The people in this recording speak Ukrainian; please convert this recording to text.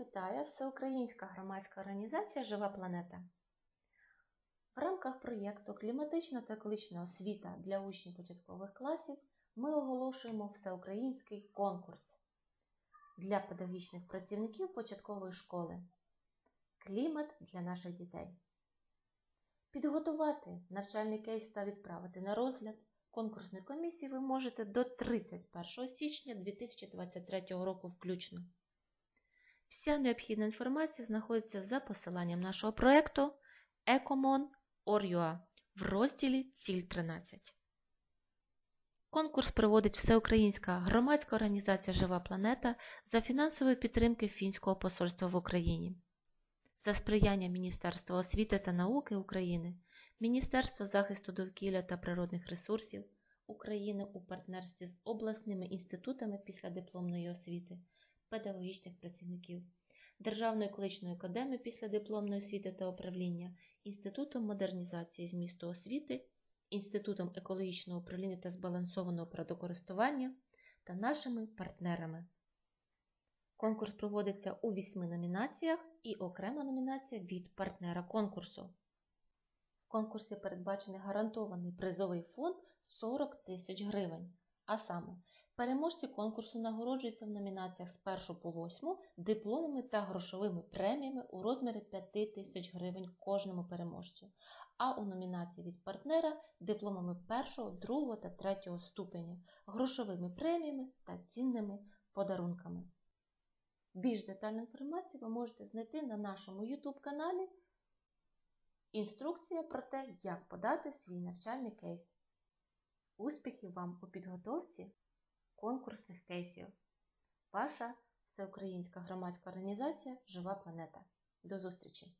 вітає Всеукраїнська громадська організація Жива планета. В рамках проєкту Кліматична та екологічна освіта для учнів початкових класів ми оголошуємо всеукраїнський конкурс для педагогічних працівників початкової школи Клімат для наших дітей. Підготувати навчальний кейс та відправити на розгляд конкурсної комісії ви можете до 31 січня 2023 року включно. Вся необхідна інформація знаходиться за посиланням нашого проєкту ecomon.org.ua в розділі Ціль 13. Конкурс проводить Всеукраїнська громадська організація Жива планета за фінансової підтримки Фінського посольства в Україні. За сприяння Міністерства освіти та науки України, Міністерства захисту довкілля та природних ресурсів України у партнерстві з обласними інститутами післядипломної освіти, педагогічних працівників, Державною екологічною академією післядипломної освіти та управління, Інститутом модернізації змісту освіти, Інститутом екологічного управління та збалансованого природокористування та нашими партнерами. Конкурс проводиться у вісьми номінаціях і окрема номінація від партнера конкурсу. В конкурсі передбачений гарантований призовий фонд 40 тисяч гривень. А саме, переможці конкурсу нагороджуються в номінаціях з 1 по 8 дипломами та грошовими преміями у розмірі 5 тисяч гривень кожному переможцю, а у номінації від партнера дипломами 1, 2 та 3 ступеня, грошовими преміями та цінними подарунками. Більш детальну інформацію ви можете знайти на нашому YouTube каналі. Інструкція про те, як подати свій навчальний кейс. Успіхів вам у підготовці конкурсних кейсів. Ваша всеукраїнська громадська організація Жива планета. До зустрічі!